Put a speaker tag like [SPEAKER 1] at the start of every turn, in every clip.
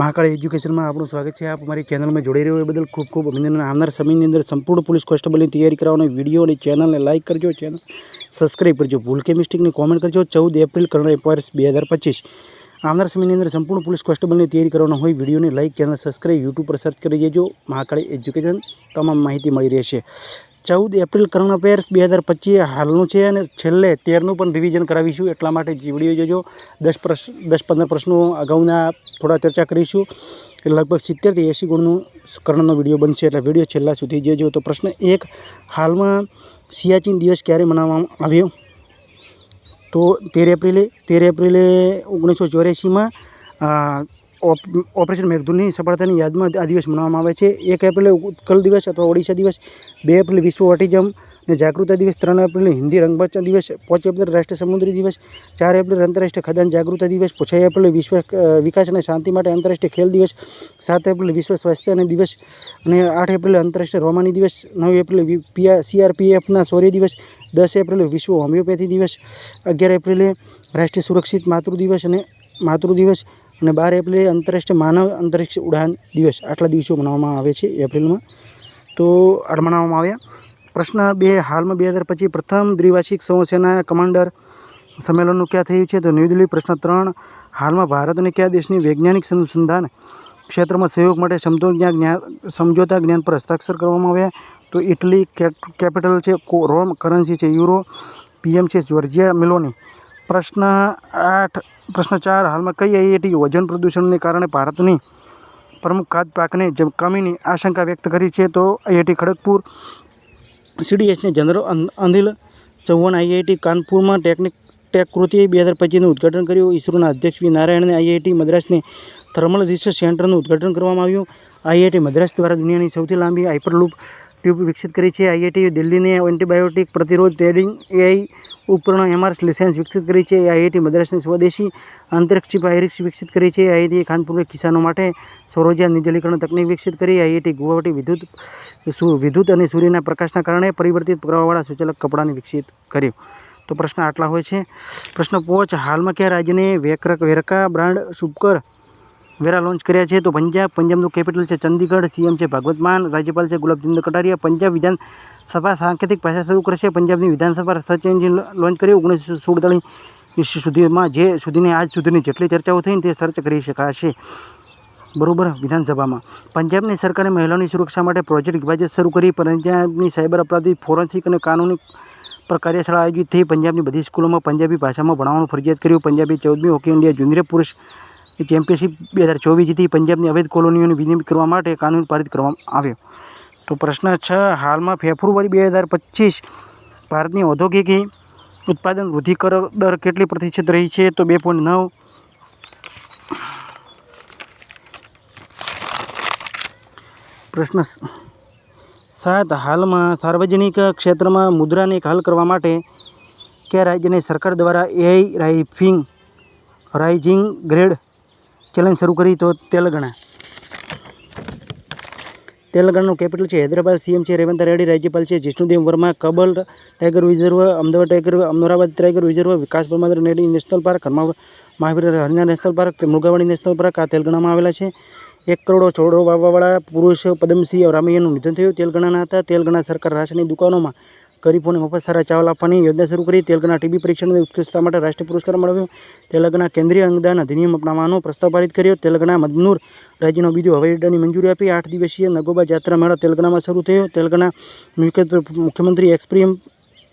[SPEAKER 1] મહાકાળી એજ્યુકેશનમાં આપણું સ્વાગત છે. આપ અમારી ચેનલમાં જોડાઈ રહ્યો એ બદલ ખૂબ ખૂબ અભિનંદન. આવનાર સમયની અંદર સંપૂર્ણ પોલીસ કોન્સ્ટેબલની તૈયારી કરાવવાનો વીડિયો અને ચેનલને લાઇક કરજો. ચેનલ સબસ્ક્રાઈબ કરજો. ભૂલ કે મિસ્ટેકની કોમેન્ટ કરજો. ચૌદ એપ્રિલ કરણ વર્ષ બે હજાર પચીસ. આવનાર સમયની અંદર સંપૂર્ણ પોલીસ કોન્સ્ટેબલની તૈયારી કરવાનો હોય વિડીયોને લાઇક ચેનલ સબસ્ક્રાઈબ યુટ્યુબ પર સર્ચ કરી દેજો. મહાકાળી એજ્યુકેશન તમામ માહિતી મળી રહેશે. ચૌદ એપ્રિલ કરંટ અફેર્સ બે હજાર પચીસ હાલનું છે અને છેલ્લે તેરનું પણ રિવિઝન કરાવીશું. એટલા માટે જે વીડિયો જોજો. દસ પ્રશ્ન દસ પંદર પ્રશ્નો અગાઉના થોડા ચર્ચા કરીશું. એ લગભગ સિત્તેરથી એંસી ગુણનું કર્ણનો વીડિયો બનશે. એટલે વીડિયો છેલ્લા સુધી જોજો. તો પ્રશ્ન એક, હાલમાં સિયાચીન દિવસ ક્યારે મનાવવામાં આવ્યો? તો તેર એપ્રિલે તેર એપ્રિલે ઓગણીસો ચોર્યાસીમાં ઓપરેશન મેઘદૂરની સફળતાની યાદમાં આ દિવસ મનાવવામાં આવે છે. એક એપ્રિલે ઉત્કલ દિવસ અથવા ઓડિશા દિવસ, બે એપ્રિલ વિશ્વ ઓટિઝમ અને જાગૃતતા દિવસ, ત્રણ એપ્રિલ હિન્દી રંગમંચ દિવસ, પાંચ એપ્રિલ રાષ્ટ્રીય સમુદ્રી દિવસ, ચાર એપ્રિલ આંતરરાષ્ટ્રીય ખદાન જાગૃતતા દિવસ, છ એપ્રિલ વિશ્વ વિકાસ અને શાંતિ માટે આંતરરાષ્ટ્રીય ખેલ દિવસ, સાત એપ્રિલ વિશ્વ સ્વાસ્થ્ય અને દિવસ અને આઠ એપ્રિલ આંતરરાષ્ટ્રીય રોમાની દિવસ, નવ એપ્રિલ પીઆર સીઆરપીએફના શૌર્ય દિવસ, દસ એપ્રિલે વિશ્વ હોમિયોપેથી દિવસ, અગિયાર એપ્રિલે રાષ્ટ્રીય સુરક્ષિત માતૃ દિવસ અને માતૃ દિવસ અને બાર એપ્રિલે આંતરરાષ્ટ્રીય માનવ અંતરિક્ષ ઉડાન દિવસ આટલા દિવસો મનાવવામાં આવે છે એપ્રિલમાં. તો આ મનાવવામાં આવ્યા. પ્રશ્ન બે, હાલમાં બે હજાર પચીસ પ્રથમ દ્વિવાર્ષિક સમૂહસેના કમાન્ડર સંમેલનનું ક્યાં થયું છે? તો ન્યૂ દિલ્હી પ્રશ્ન ત્રણ, હાલમાં ભારત અને કયા દેશની વૈજ્ઞાનિક અનુસંધાન ક્ષેત્રમાં સહયોગ માટે સમતોલ જ્ઞાન સમજોતા જ્ઞાન પર હસ્તાક્ષર કરવામાં આવ્યા? તો ઇટલી કેપિટલ છે રોમ, કરન્સી છે, યુરો, પીએમ છે, જ્યોર્જિયા, મિલોની. પ્રશ્ન આઠ પ્રશ્ન ચાર, હાલમાં કઈ આઈઆઈટી વજન પ્રદૂષણને કારણે ભારતની પ્રમુખ ખાદ્ય પાકને કમીની આશંકા વ્યક્ત કરી છે, તો આઈઆઈટી ખડગપુર સીડીએસને જનરલ અનિલ ચૌહાણ આઈઆઈટી કાનપુરમાં ટેકનિક, ટેક કૃતિએ બે હજાર પચીસનું ઉદ્ઘાટન કર્યું. ઇસરોના અધ્યક્ષ વી. નારાયણને આઈઆઈટી મદ્રાસને થર્મલ રિસર્ચ સેન્ટરનું ઉદ્ઘાટન કરવામાં આવ્યું. આઈઆઈટી મદ્રાસ દ્વારા દુનિયાની સૌથી લાંબી હાઇપરલૂપ ટ્યુબ વિકસિત કરી છે. આઈઆઈટી દિલ્હીને એન્ટીબાયોટિક પ્રતિરોધ ટ્રેડિંગ એઆઈ ઉપકરણ એમઆર લાયસન્સ વિકસિત કરી છે. આઈઆઈટી મદ્રાસની સ્વદેશી અંતરિક્ષ પાયરિક્સ વિકસિત કરી છે. આઈઆઈટી ખાનપુરના કિસાનો માટે સૌરોર્જા નિર્જલીકરણ તકનીક વિકસિત કરી. આઈઆઈટી ગુવાહાટી વિદ્યુત વિદ્યુત અને સૂર્યના પ્રકાશના કારણે પરિવર્તિત પ્રવાહવાળા સૂચલક કપડાને વિકસિત કર્યું. તો પ્રશ્ન આટલા હોય છે. પ્રશ્ન પાંચ, હાલમાં કયા રાજ્યને વેકર વેરકા બ્રાન્ડ શુભકર વેરા લોન્ચ કર્યા છે. તો પંજાબ, પંજાબનું કેપિટલ છે ચંદીગઢ સીએમ છે ભાગવત માન, રાજ્યપાલ છે ગુલાબચંદ કટારિયા. પંજાબ વિધાનસભા સાંકેતિક ભાષા શરૂ કરશે. પંજાબની વિધાનસભા સર્ચ એન્જિન લોન્ચ કર્યું ઓગણીસો સુડતાલીસ સુધીમાં જે સુધીની આજ સુધીની જેટલી ચર્ચાઓ થઈને તે સર્ચ કરી શકાશે. બરોબર? વિધાનસભામાં. પંજાબની સરકારે મહિલાઓની સુરક્ષા માટે પ્રોજેક્ટ વિભાજિત શરૂ કરી. પંજાબની સાયબર અપરાધી ફોરેન્સિક અને કાનૂની પર કાર્યશાળા આયોજિત થઈ. પંજાબની બધી સ્કૂલોમાં પંજાબી ભાષામાં ભણાવવાનું ફરજિયાત કર્યું. પંજાબી ચૌદમી હોકી ઇન્ડિયા જુનિયર પુરુષ ચેમ્પિયનશિપ બે હજાર ચોવીસ જીતી પંજાબની અવૈધ કોલોનીઓને વિનિમય કરવા માટે કાનૂન પારિત કરવામાં આવ્યો. તો પ્રશ્ન છ, હાલમાં ફેબ્રુઆરી બે હજાર પચીસ ભારતની ઔદ્યોગિક ઉત્પાદન વૃદ્ધિ કર, દર કેટલી પ્રતિશત રહી છે? તો બે પોઈન્ટ નવ. પ્રશ્ન સાત, હાલમાં સાર્વજનિક ક્ષેત્રમાં મુદ્રાને હલ કરવા માટે કયા રાજ્યની સરકાર દ્વારા એઆઈ રાઇફિંગ રાઇઝિંગ ગ્રેડ ચેલેન્જ શરૂ કરી તો તેલંગાણા. તેલંગાણાનું કેપિટલ છે હૈદરાબાદ. સીએમ છે રેવંત રેડ્ડી. રાજ્યપાલ છે Jishnu Dev Varma. Kawal tiger reserve, Ahmedabad tiger Ahmedabad tiger reserve, વિકાસ પરમાદર નેડી national park Mahavir Haryana national park Mrugavani national park, આ તેલંગાણામાં આવેલા છે. એક કરોડો છોડો વાવવાવાળા પુરુષ પદ્મસિંહ રામૈયાનું નિધન થયું. તેલંગાણાના હતા. તેલંગાણા સરકાર રાશનની દુકાનોમાં ગરીબોને મફત સારા ચાવલ આપવાની યોજના શરૂ કરી. તેલંગાણા ટીબી પરીક્ષણની ઉત્કૃષ્ટતા માટે રાષ્ટ્રીય પુરસ્કાર મેળવ્યો તેલંગાણા કેન્દ્રીય અંગદાન અધિનિયમ અપનાવવાનો પ્રસ્તાવ પારિત કર્યો. તેલંગાણા મદનૂર રાજ્યનો બીજો હવાઈ અડ્ડાની મંજૂરી આપી. આઠ દિવસીય નગોબા જાત્રા મેળો તેલંગાણામાં શરૂ થયો. તેલંગાણા મુખ્યમંત્રી એક્સપ્રિયમ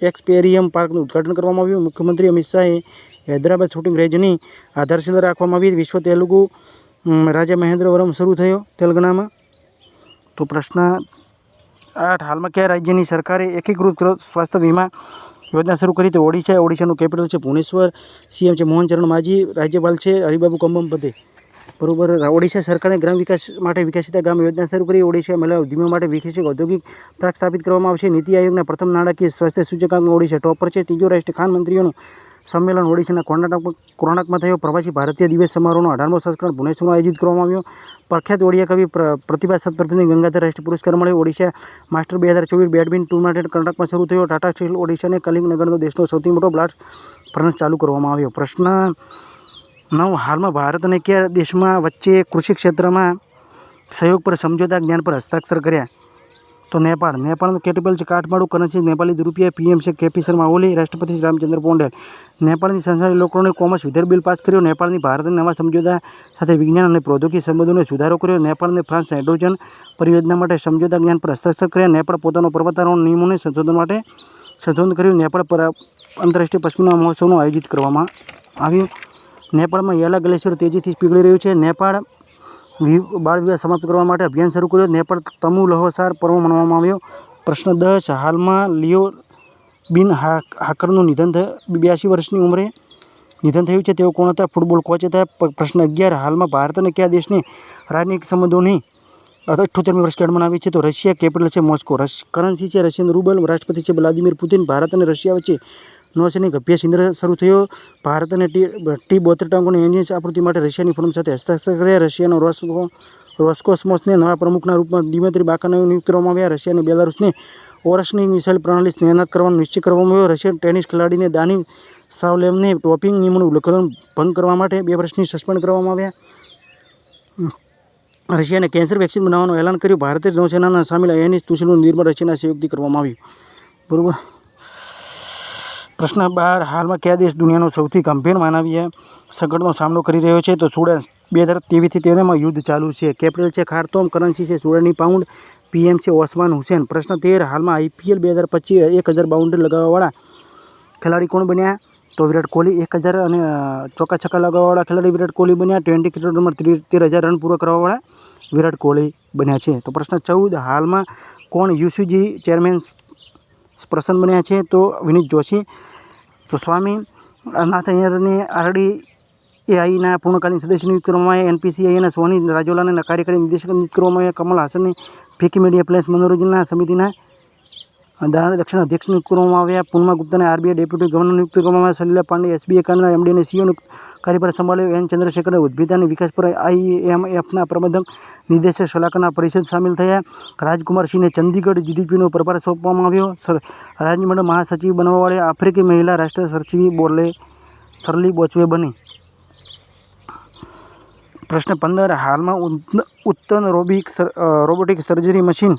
[SPEAKER 1] એક્સપેરિયમ પાર્કનું ઉદ્ઘાટન કરવામાં આવ્યું. મુખ્યમંત્રી અમિત શાહે હૈદરાબાદ શૂટિંગ રેન્જની આધારશિલા રાખવામાં આવી. વિશ્વ તેલુગુ રાજા મહેન્દ્રવરમ શરૂ થયો તેલંગાણામાં. તો પ્રશ્ન આઠ હાલમાં કયા રાજ્યની સરકારે એકીકૃત સ્વાસ્થ્ય વીમા યોજના શરૂ કરી તો ઓડિશા, ઓડિશાનું કેપિટલ છે ભુવનેશ્વર, સીએમ છે મોહન ચરણ માઝી રાજ્યપાલ છે હરિબાબુ કંબમ પતે બરોબર, ઓડિશા સરકારે ગ્રામ વિકાસ માટે વિકસિતા ગામ યોજના શરૂ કરી ઓડિશા મહિલા ઉદ્યમો માટે વિકસિત ઔદ્યોગિક પાર્ક સ્થાપિત કરવામાં આવશે. નીતિ આયોગના પ્રથમ નાણાકીય સ્વાસ્થ્ય સૂચકાંકમાં ઓડિશા ટોપ પર છે. ત્રીજો રાષ્ટ્રીય ખાન મંત્રીઓનું સંમેલન ઓડિશાના કોર્ણાટક કર્ણાટકમાં થયો. પ્રવાસી ભારતીય દિવસ સમારોહનો અઢારમો સંસ્કરણ ભુવનેશ્વરમાં આયોજિત કરવામાં આવ્યો. પ્રખ્યાત ઓડિયા કવિ પ્રતિભા સત્પ્રભુને ગંગાધર રાષ્ટ્રીય પુરસ્કાર મળ્યો. ઓડિશા માસ્ટર બે હજાર ચોવીસ બેડમિન્ટન ટુર્નામેન્ટ કર્ણાટકમાં શરૂ થયો. ટાટા સ્ટીલ ઓડિશાને કલિંગનગરનો દેશનો સૌથી મોટો બ્લાસ્ટ ફર્નસ ચાલુ કરવામાં આવ્યો. પ્રશ્ન નવ. હાલમાં ભારત અને કયા દેશમાં વચ્ચે કૃષિ ક્ષેત્રમાં સહયોગ પર સમજોતા જ્ઞાન પર હસ્તાક્ષર કર્યા? તો નેપાળ, નેપાળનું કેપિટલ છે કાઠમાડું કરન્સી નેપાળી રૂપિયા પીએમ છે કેપી શર્મા, ઓલી રાષ્ટ્રપતિ રામચંદ્ર પોંડેલ. નેપાળની સંસદે ઇલેક્ટ્રોનિક કોમર્સ વિધેયક બિલ પાસ કર્યો, નેપાળની ભારતના નવા સમજોતા સાથે વિજ્ઞાન અને પ્રૌદ્યોગિક સંબંધોને સુધારો કર્યો, નેપાળને ફ્રાન્સ હાઇડ્રોજન પરિયોજના માટે સમજોતા જ્ઞાન પર હસ્તાક્ષર કર્યા, નેપાળ પોતાનો પર્વતારોહણ નિયમોને સંશોધન માટે સંશોધન કર્યું, નેપાળ પર આંતરરાષ્ટ્રીય પશ્ચિમના મહોત્સવનું આયોજિત કરવામાં આવ્યું. નેપાળમાં યલા ગ્લેશિયર તેજીથી પીગળી રહ્યું છે. નેપાળ બાળ વિવાહ સમાપ્ત કરવા માટે અભિયાન શરૂ કર્યું. નેપાળ તમુ લહોસાર પર્વ મનાવવામાં આવ્યો. પ્રશ્ન દસ, હાલમાં લિયો બિન હાકરનું નિધન બ્યાસી વર્ષની ઉંમરે નિધન થયું છે. તેઓ કોણ હતા? ફૂટબોલ કોચ હતા. પ્રશ્ન અગિયાર, હાલમાં ભારત અને કયા દેશની રાજનીતિક સંબંધોની અઠ્ઠોતેરમી વર્ષગાંઠ મનાવી છે? તો રશિયા કેપિટલ છે મોસ્કો. રશ કરન્સી છે રશિયન રૂબલ. રાષ્ટ્રપતિ છે વ્લાદિમીર પુતિન. ભારત અને રશિયા વચ્ચે નૌસૈનિક અભ્યાસ ઇન્દ્ર શરૂ થયો. ભારત અને ટી ટી બોતેર ટાંકોની એન્જિન આપૃત્તિ માટે રશિયાની ફર્મ સાથે હસ્તાક્ષર કર્યા. રશિયાનો રોસ્કો, રોસ્કોસ્મોસને નવા પ્રમુખના રૂપમાં દિમેત્રી બાકાને નિયુક્ત કરવામાં આવ્યા. રશિયા અને બેલારુસને ઓરસની મિસાઇલ પ્રણાલી સ્નેહનાથ કરવાનું નિશ્ચય કરવામાં આવ્યો. રશિયન ટેનિસ ખેલાડીને દાનિવ સાવલેવને ટોપિંગ નિયમોનું ઉલ્લંઘન ભંગ કરવા માટે બે વર્ષની સસ્પેન્ડ કરવામાં આવ્યા. રશિયાને કેન્સર વેક્સિન બનાવવાનું એલાન કર્યું. ભારતીય નૌસેનાના સામેલ આઈએનએસ તુષીનું નિર્માણ રશિયાના સહયોગથી કરવામાં આવ્યું. બરાબર? પ્રશ્ન બાર, હાલમાં કયા દેશ દુનિયાનો સૌથી ગંભીર માનવીય સંકટનો સામનો કરી રહ્યો છે? તો સુડાન, બે હજાર ત્રેવીસથી તેરમાં યુદ્ધ ચાલુ છે. કેપિટલ છે ખારતોમ, કરન્સી છે સુડાની પાઉન્ડ, પીએમ છે ઓસમાન હુસેન. પ્રશ્ન તેર, હાલમાં આઈપીએલ બે હજાર પચીસ, એક હજાર બાઉન્ડ્રી લગાવવાવાળા ખેલાડી કોણ બન્યા? તો વિરાટ કોહલી એક હજાર અને ચોક્કા છક્કા લગાવવાવાળા ખેલાડી વિરાટ કોહલી બન્યા. ટ્વેન્ટી ક્રિકેટમાં તેર હજાર રન પૂરા કરવાવાળા વિરાટ કોહલી બન્યા છે. તો પ્રશ્ન ચૌદ, હાલમાં કોણ યુસીજી ચેરમેન પ્રસન્ન બન્યા છે તો વિનીત જોશી, તો સ્વામી નાથ અય્યરને આરડી એઆઈના પૂર્ણકાલીન સદસ્ય નિયુક્ત કરવામાં આવ્યા. એનપીસીઆઈના સોની રાજોલાને કાર્યકારી નિદેશક નિયુક્ત કરવામાં આવ્યા. કમલ હાસનને ફીકી મીડિયા પ્લેસ મનોરંજનના સમિતિના દાણા દક્ષિણ અધ્યક્ષ નિયુક્ત કરવામાં આવ્યા. પૂર્ણમા ગુપ્તાને આરબીઆઈ ડેપ્યુટી ગવર્નર નિયુક્ત કરવામાં આવ્યા. સલીલા પાંડે એસબીઆઈ કારના એમડી અને સીઓનો કાર્યભાર સંભાળ્યો. એન ચંદ્રશેખરે ઉદ્ભિદ અને વિકાસ પર આઈએમએફના પ્રબંધક નિર્દેશક સલાહકારના પરિષદ સામેલ થયા. રાજકુમારસિંહને ચંદીગઢ જીડીપીનો પ્રભાર સોંપવામાં આવ્યો. સર, રાજ્યમંડળ મહાસચિવ બનવાવાળી આફ્રિકી મહિલા રાષ્ટ્ર સચિવ બોલે સરલી બોચવે બની. પ્રશ્ન પંદર, હાલમાં ઉત્ત- ઉત્તન રોબિક રોબોટિક સર્જરી મશીન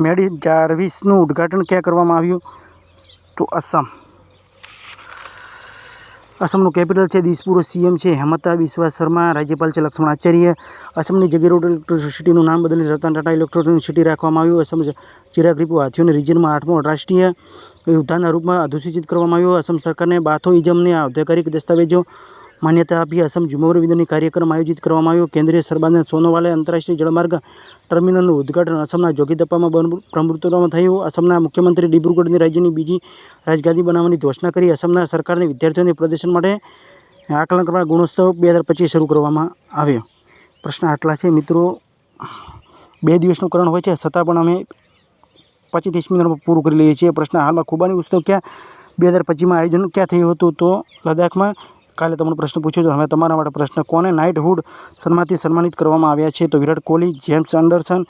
[SPEAKER 1] મેડી જાર્વિસનું ઉદ્ઘાટન ક્યાં કરવામાં આવ્યું? તો આસામ. આસામનું કેપિટલ છે, દિસપુર. સીએમ છે, હેમંતા બિસ્વા શર્મા. રાજ્યપાલ છે, લક્ષ્મણ આચાર્ય. આસામની જગીર રોડ ઇલેક્ટ્રિસિટીનું નામ બદલીને રતન ટાટા ઇલેક્ટ્રોનિક સિટી રાખવામાં આવ્યું. આસામ ચિરાગ રીપુ હાથીઓને રિજનમાં આઠમો રાષ્ટ્રીય યુદ્ધાના રૂપમાં અધુસૂચિત કરવામાં આવ્યું. અસમ સરકારને બાથો ઇઝમને ઔદ્યોગિક દસ્તાવેજો માન્યતા આપી અસમ ઝુમર વિદની કાર્યક્રમ આયોજિત કરવામાં આવ્યો. કેન્દ્રીય સરબાને સોનોવાલે આંતરરાષ્ટ્રીય જળમાર્ગ ટર્મિનલનું ઉદ્ઘાટન અસમના જોગીદપ્પામાં પ્રભુત્વમાં થયું. અસમના મુખ્યમંત્રી ડિબ્રુગઢની રાજ્યની બીજી રાજગાદી બનાવવાની ઘોષણા કરી. અસમના સરકારને વિદ્યાર્થીઓને પ્રદર્શન માટે આકલન કરવા ગુણોત્સવ બે હજાર પચીસ શરૂ કરવામાં આવ્યો. પ્રશ્ન આટલા છે. મિત્રો, બે દિવસનું કરણ હોય છે, છતાં પણ અમે પચીસ ત્રીસ મિનિટમાં પૂરું કરી લઈએ છીએ. પ્રશ્ન હાલમાં ખુબાની ઉત્સવ ક્યાં? બે હજાર પચીસમાં આયોજન ક્યાં થયું હતું તો લદ્દાખમાં કાલે તમને પ્રશ્ન પૂછ્યો હતો હવે તમારા માટે પ્રશ્ન, કોને નાઇટહુડ સન્માનથી સન્માનિત કરવામાં આવ્યા છે? તો વિરાટ કોહલી, જેમ્સ એન્ડરસન,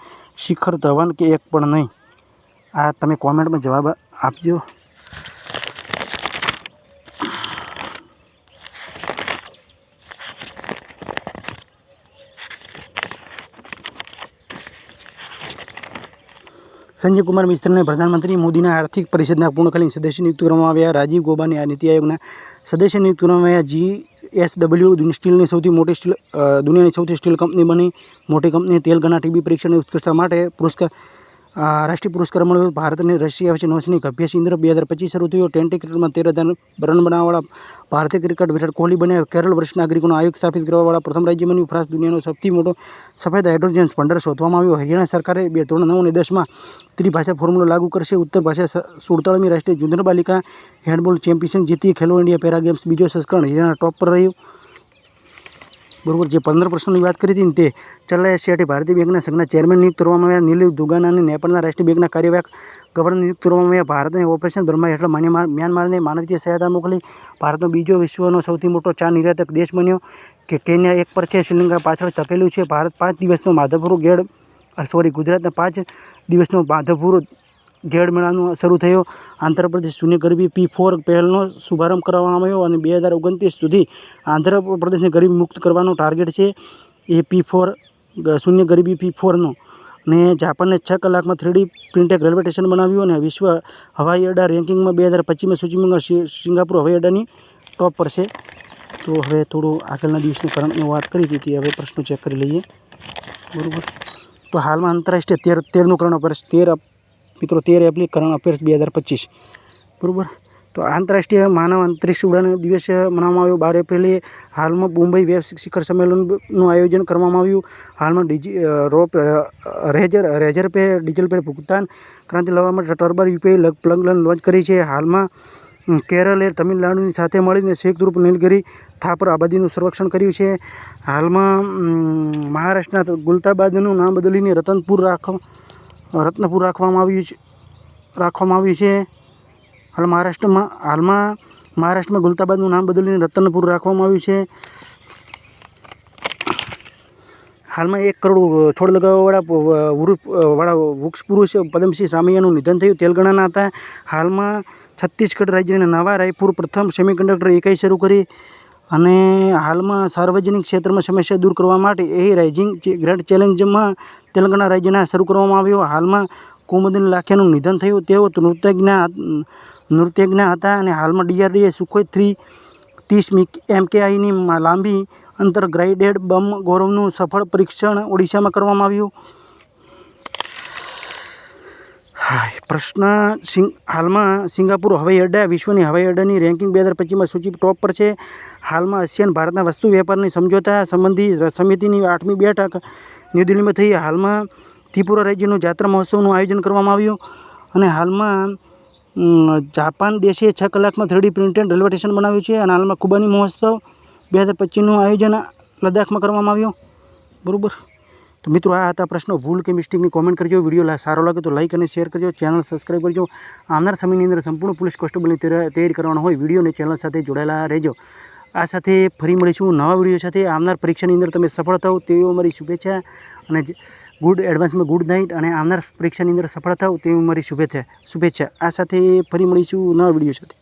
[SPEAKER 1] શિખર ધવન કે એક પણ નહીં? આ તમે કોમેન્ટમાં જવાબ આપજો. સંજય કુમાર મિશ્રને પ્રધાનમંત્રી મોદીના આર્થિક પરિષદના પૂર્ણકાલીન સદસ્ય નિયુક્ત કરવામાં આવ્યા. રાજીવ ગોબાને આ નીતિ આયોગના સદસ્ય નિયુક્ત કરવામાં આવ્યા. જી એસ ડબલ્યુ સ્ટીલની સૌથી મોટી સ્ટીલ દુનિયાની સૌથી સ્ટીલ કંપની બની. મોટી કંપની તેલંગાના ટીબી પરીક્ષણની ઉત્કૃષ્ટતા માટે પુરસ્કાર રાષ્ટ્રીય પુરસ્કાર મળ્યો ભારત અને રશિયા વચ્ચે નોંધની અભ્યાસ ઇન્દ્ર બે હજાર પચીસ શરૂ થયો. ટ્વેન્ટી ક્રિકેટમાં તેર હજાર રન બનાવવાવાળા ભારતીય ક્રિકેટ વિરાટ કોહલી બન્યા. કેરળ વર્ષ નાગરિકોનો આયોગ સ્થાપિત કરવાવાળા પ્રથમ રાજ્ય બન્યું. ફ્રાન્સ દુનિયાનો સૌથી મોટો સફેદ હાઇડ્રોજન ભંડર શોધવામાં આવ્યો. હરિયાણા સરકારે બે ધોરણ નવ અને દસમાં ત્રિભાષા ફોર્મ્યુલો લાગુ કરશે. ઉત્તર ભાષા સુડતાળમી રાષ્ટ્રીય જુનિયર બાલિકા હેન્ડબોલ ચેમ્પિયનશિપ જીતી ખેલો ઇન્ડિયા પેરા ગેમ્સ બીજો સંસ્કરણ હરિયાણા ટોપ પર રહ્યું. બરોબર, જે પંદર પ્રશ્નોની વાત કરી હતી ને તે ચલ્લા શેઠી ભારતીય બેંકના સંઘના ચેરમેન નિયુક્ત કરવામાં આવ્યા. નિલીવ દુગાના અને નેપાળના રાષ્ટ્રીય બેંકના કાર્યવાહક ગવર્નર નિયુક્ત કરવામાં આવ્યા. ભારતને ઓપરેશન બ્રહ્મા હેઠળ મ્યાનમાર મ્યાનમારને માનવીય સહાયતા મોકલી. ભારતનો બીજો વિશ્વનો સૌથી મોટો ચા નિર્યાતક દેશ બન્યો કે કેન્યા, એક પર છે. શ્રીલંકા પાછળ ધકેલું છે. ભારત પાંચ દિવસનો માધવપુર ગેડ સોરી ગુજરાતના પાંચ દિવસનો માધવપુર ઝેડ મેળાનો શરૂ થયો. આંધ્રપ્રદેશ શૂન્ય ગરીબી પી ફોર પહેલનો શુભારંભ કરવામાં આવ્યો અને બે હજાર ઓગણત્રીસ સુધી આંધ્રપ્રદેશને ગરીબી મુક્ત કરવાનો ટાર્ગેટ છે. એ પી ફોર શૂન્ય ગરીબી પી ફોરનો ને. જાપાને છ કલાકમાં થ્રીડી પ્રિન્ટેક રેલવે સ્ટેશન બનાવ્યું અને વિશ્વ હવાઈ અડ્ડા રેન્કિંગમાં બે હજાર પચીસમાં સૂચિમાં સિંગાપુર હવાઈ અડ્ડાની ટોપ પર છે. તો હવે થોડું આગળના દિવસની કરંટની વાત કરી હતી હવે પ્રશ્નો ચેક કરી લઈએ. બરાબર? તો હાલમાં આંતરરાષ્ટ્રીય તેર, તેરનું કરંટ અફેર્સ તેર મિત્રો, તેર એપ્રિલ કરંટ અફેર્સ બે હજાર પચીસ. બરાબર? તો આંતરરાષ્ટ્રીય માનવ અંતરિક્ષ ઉડાન દિવસ મનાવવામાં આવ્યો. બાર એપ્રિલે હાલમાં મુંબઈ વેબ શિખર સંમેલનનું આયોજન કરવામાં આવ્યું. હાલમાં ડીજી રોપ રેજર રેજર પે, ડીઝલ પે ભુગતાન, ક્રાંતિ લાવવા માટે ટર્બર યુપીઆઈ પ્લગ લોન્ચ કરી છે. હાલમાં કેરળે તમિલનાડુની સાથે મળીને સંયુક્ત નીલગિરી થાપર આબાદીનું સંરક્ષણ કર્યું છે. હાલમાં મહારાષ્ટ્રના ગુલતાબાદનું નામ બદલીને રતનપુર રાખ રત્નપુર રાખવામાં આવ્યું છે. રાખવામાં આવ્યું છે. હાલ મહારાષ્ટ્રમાં, હાલમાં મહારાષ્ટ્રમાં ગુલતાબાદનું નામ બદલીને રતનપુર રાખવામાં આવ્યું છે. હાલમાં એક કરોડ છોડ લગાવવાવાળા વાળા વૃક્ષ પુરુષ પદ્મસિંહ રામૈયાનું નિધન થયું તેલંગાણાના હતા. હાલમાં છત્તીસગઢ રાજ્યના નવા રાયપુર પ્રથમ સેમિકન્ડક્ટર એકાઈ શરૂ કરી. અને હાલમાં સાર્વજનિક ક્ષેત્રમાં સમસ્યા દૂર કરવા માટે એ રાઇઝિંગ ગ્રેન્ડ ચેલેન્જમાં તેલંગાણા રાજ્યના શરૂ કરવામાં આવ્યો. હાલમાં કુમુદિન લાખિયાનું નિધન થયું. તેઓ નૃત્યજ્ઞ નૃત્યજ્ઞ હતા અને હાલમાં ડીઆરડીએ સુખોઈ થ્રી ત્રીસ એમકેઆઈની લાંબી અંતર ગ્રાઇડેડ બમ ગૌરવનું સફળ પરીક્ષણ ઓડિશામાં કરવામાં આવ્યું. હાય, પ્રશ્ન હાલમાં સિંગાપુર હવાઈ અડ્ડા વિશ્વની હવાઈ અડ્ડાની રેન્કિંગ બે હજાર પચીસમાં સૂચિ ટોપ પર છે. હાલમાં આસિયાન ભારતના વસ્તુ વેપારની સમજોતા સંબંધી સમિતિની આઠમી બેઠક ન્યૂ દિલ્હીમાં થઈ. હાલમાં ત્રિપુરા રાજ્યનું જાત્રા મહોત્સવનું આયોજન કરવામાં આવ્યું અને હાલમાં જાપાન દેશે છ કલાકમાં થ્રીડી પ્રિન્ટેડ રેલવે સ્ટેશન બનાવ્યું છે અને હાલમાં કુબાની મહોત્સવ બે હજાર પચીસનું આયોજન લદ્દાખમાં કરવામાં આવ્યું. બરાબર? તો મિત્રો, આ હતા પ્રશ્નો. ભૂલ કે મિસ્ટેકની કોમેન્ટ કરજો વીડિયો સારો લાગે તો લાઇક અને શેર કરજો. ચેનલ સબસ્ક્રાઈબ કરજો. આવનાર સમયની અંદર સંપૂર્ણ પોલીસ કોન્સ્ટેબલની તૈયારી કરવાનો હોય વીડિયો ચેનલ સાથે જોડાયેલા રહેજો. આ સાથે ફરી મળીશું નવા વીડિયો સાથે. આવનાર પરીક્ષાની અંદર તમે સફળ થાવ તેવી અમારી શુભેચ્છા અને ગુડ એડવાન્સમાં ગુડ નાઇટ અને આવનાર પરીક્ષાની અંદર સફળ થાવ તેવી મારી શુભેચ્છા શુભેચ્છા. આ સાથે ફરી મળીશું નવા વીડિયો સાથે.